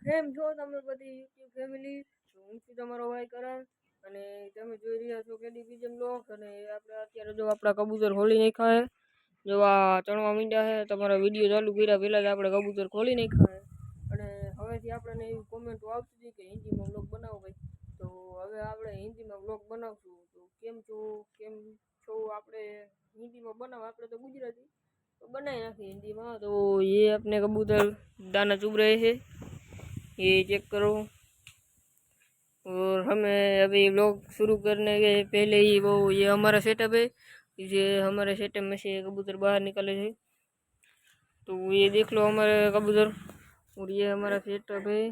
કેમ છો તમે બધી યુટ્યુબ ફેમિલી હું છું તમારો ભાઈ કરણ? અને તમે જોઈ રહ્યા છો કેડી બીજન બ્લોક અને આપણે અત્યારે જો આપણા કબૂતર ખોલી નાખ્યા જો આ ચણવા મીંડ્યા છે તમારા વીડિયો ચાલુ કર્યા પહેલાં જ આપણે કબૂતર ખોલી નાખ્યા અને હવેથી આપણને એવું કોમેન્ટો આવતી હતી કે હિન્દીમાં બ્લોગ બનાવો ભાઈ. તો હવે આપણે હિન્દીમાં બ્લોગ બનાવશું. તો કેમ છો? કેમ છો આપણે? હિન્દીમાં બનાવો, આપણે તો ગુજરાતી. બનાવી નાખી હિન્દીમાં. તો એ આપણે કબૂતર દાના ચૂબ રહે છે. ये चेक करो और हमें अभी व्लॉग शुरू करने के पहले ही वो ये हमारा सेटअप है ये हमारे सेटअप में से कबूतर बाहर निकले थे तो ये देख लो हमारे कबूतर और ये हमारा सेटअप है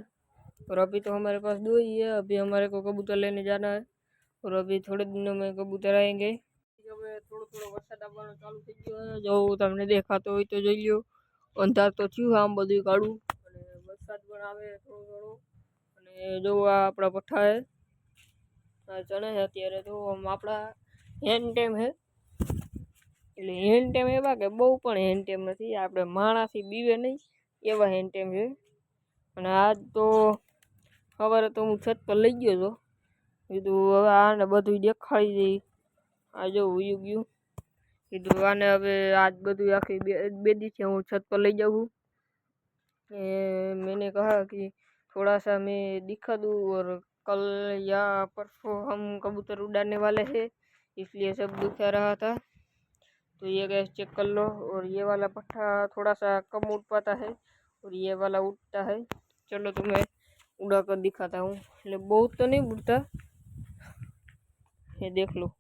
और अभी तो हमारे पास दो ही है अभी हमारे को कबूतर लेने जाना है और अभी थोड़े दिनों में कबूतर आएंगे હવે થોડો થોડો વરસાદ આવવાનો ચાલુ થઈ ગયો છે જો તમને દેખાતો હોય તો જોઈ લ્યો અંધાર તો થયું આમ બધું કાઢું અને વરસાદ પણ આવે થોડું થોડું અને જો આપણા પઠ્ઠા હે ચણે છે અત્યારે જો આપણા હેન્ડ ટેમ હે એટલે હેન્ડ ટેમ એવા કે બહુ પણ હેન્ડ ટેમ નથી. આપણે માણાથી બીવે નહીં, એવા હેન્ડ ટેમ છે. અને આજ તો સવારે તો હું છત પર લઈ ગયો છો કીધું હવે આને બધું દેખાડી દઈ. આ જોવું ઉયું ગયું. કીધું આને હવે આજ બધું આખી બે બે દીથી હું છત પર લઈ જાઉં मैंने कहा कि थोड़ा सा मैं दिखा दूँ और कल या परसों हम कबूतर उड़ाने वाले हैं, इसलिए सब दिखा रहा था। तो ये गैस चेक कर लो और ये वाला पट्टा थोड़ा सा कम उठ पाता है और ये वाला उठता है। चलो तो मैं उड़ा कर दिखाता हूँ। बहुत तो नहीं उड़ता। ये देख लो।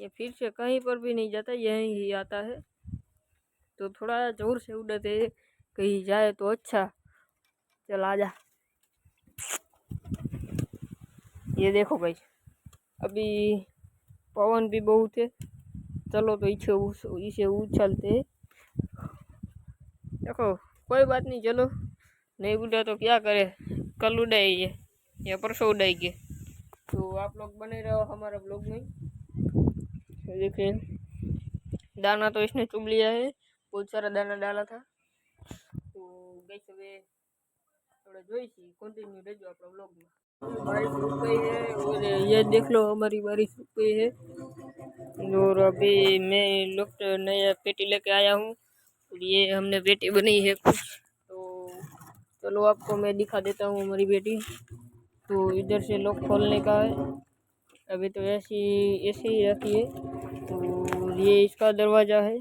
ये फिर से कहीं पर भी नहीं जाता, यहीं ही आता है। तो थोड़ा ज़ोर से उड़ते कहीं जाए तो अच्छा। चल आजा। ये देखो भाई, अभी पवन भी बहुत है। चलो तो इसे इसे उछलते। देखो, कोई बात नहीं, चलो। नहीं उड़ा तो क्या करे? कल उड़ाइए या परसों उड़ाएँगे तो आप लोग बने रहो हमारे ब्लॉग में। देखिए दाना तो इसने चुभ लिया है। बहुत सारा दाना डाला था तो गई હવે थोड़ा જોઈ છી कंटिन्यू રહેજો આપણા ब्लॉग में बारिश रुक गई है और ये देख लो हमारी बारिश रुक गई है और अभी मैं लोग नया पेटी लेके आया हूँ और ये हमने पेटी बनाई है कुछ तो चलो आपको मैं दिखा देता हूँ हमारी बेटी तो इधर से लॉक खोलने का है अभी तो ऐसी ऐसे ही रखी है और ये इसका दरवाज़ा है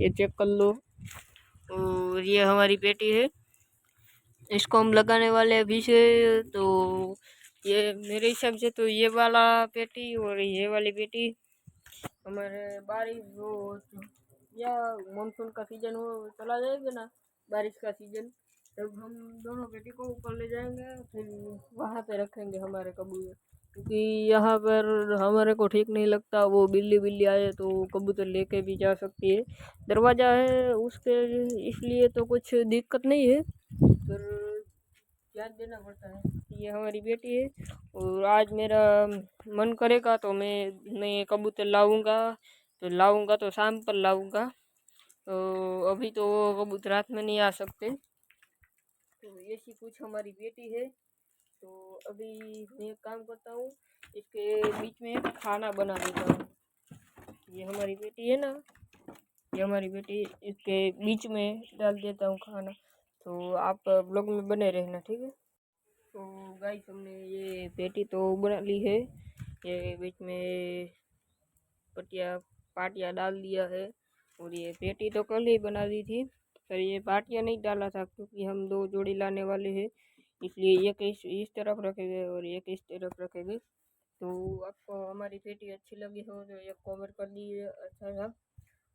ये चेक कर लो। और ये हमारी पेटी है। इसको हम लगाने वाले अभी से तो ये मेरे हिसाब से तो ये वाला पेटी और ये वाली पेटी हमारे बारिश वो या मानसून का सीज़न हो, चला जाएगा ना, बारिश का सीज़न तब हम दोनों पेटी को ऊपर ले जाएँगे, फिर वहाँ पे रखेंगे हमारे कबूतर। क्योंकि यहाँ पर हमारे को ठीक नहीं लगता, वो बिल्ली बिल्ली आए तो कबूतर लेके भी जा सकती है। दरवाज़ा है उसके, इसलिए तो कुछ दिक्कत नहीं है। पर ध्यान देना पड़ता है ये हमारी बेटी है और आज मेरा मन करेगा तो मैं मैं कबूतर लाऊँगा तो लाऊँगा तो शाम पर लाऊँगा। तो अभी तो कबूतर रात में नहीं आ सकते। तो ऐसी कुछ हमारी बेटी है। तो अभी मैं एक काम करता हूँ, इसके बीच में खाना बना देता हूँ। ये हमारी बेटी है ना, ये हमारी बेटी इसके बीच में डाल देता हूँ खाना। तो आप ब्लॉग में बने रहना, ठीक है? तो गाइस, हमने ये पेटी तो बना ली है। ये बीच में पटिया, पाटिया डाल दिया है और ये पेटी तो कल ही बना दी थी। पर ये पाटिया नहीं डाला था क्योंकि हम दो जोड़ी लाने वाले हैं। इसलिए एक इस इस तरफ़ रखेंगे और एक इस तरफ़ रखेंगे। तो आपको हमारी पेटी अच्छी लगी हो तो एक कमेंट कर दीजिए अच्छा था।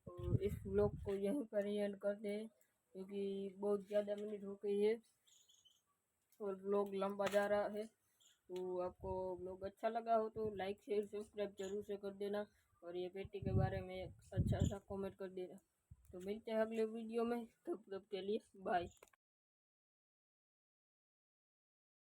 तो इस ब्लॉग को यहीं पर ही एंड कर दें क्योंकि बहुत ज़्यादा मिनट हो गई है और ब्लॉग लंबा जा रहा है। तो आपको ब्लॉग अच्छा लगा हो तो लाइक शेयर सब्सक्राइब ज़रूर से कर देना और ये पेटी के बारे में अच्छा सा कमेंट कर देना। तो मिलते हैं अगले वीडियो में, तब तब के लिए बाय